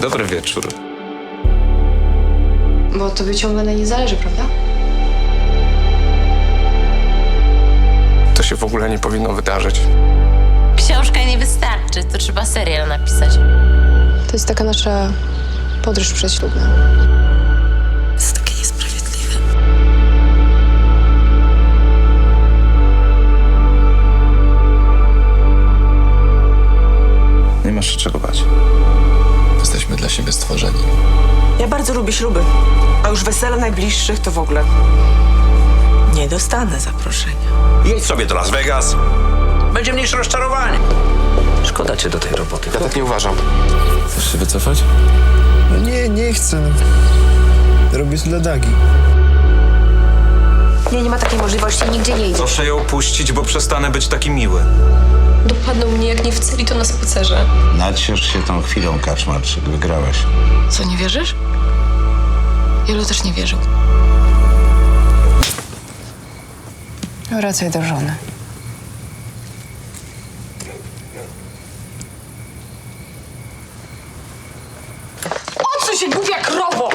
Dobry wieczór. Bo tobie ciągle na nie zależy, prawda? To się w ogóle nie powinno wydarzyć. Książka nie wystarczy, to trzeba serial napisać. To jest taka nasza podróż przedślubna. To jest takie niesprawiedliwe. Nie masz się czego bać. Jesteśmy dla siebie stworzeni. Ja bardzo lubię śluby, a już wesele najbliższych to w ogóle. Nie dostanę zaproszenia. Jedź sobie do Las Vegas. Będzie mniejsze rozczarowanie. Szkoda cię do tej roboty. Ja tak nie uważam. Chcesz się wycofać? No nie, nie chcę. Robię to dla Dagi. Nie, nie ma takiej możliwości, nigdzie nie idzie. Proszę ją puścić, bo przestanę być taki miły. Dopadną mnie jak nie w celi, to na spacerze. Naciesz się tą chwilą, Kaczmarczyk. Wygrałeś. Co, nie wierzysz? Jolo też nie wierzył. Wracaj do żony. Odsuń się, głupia krowo!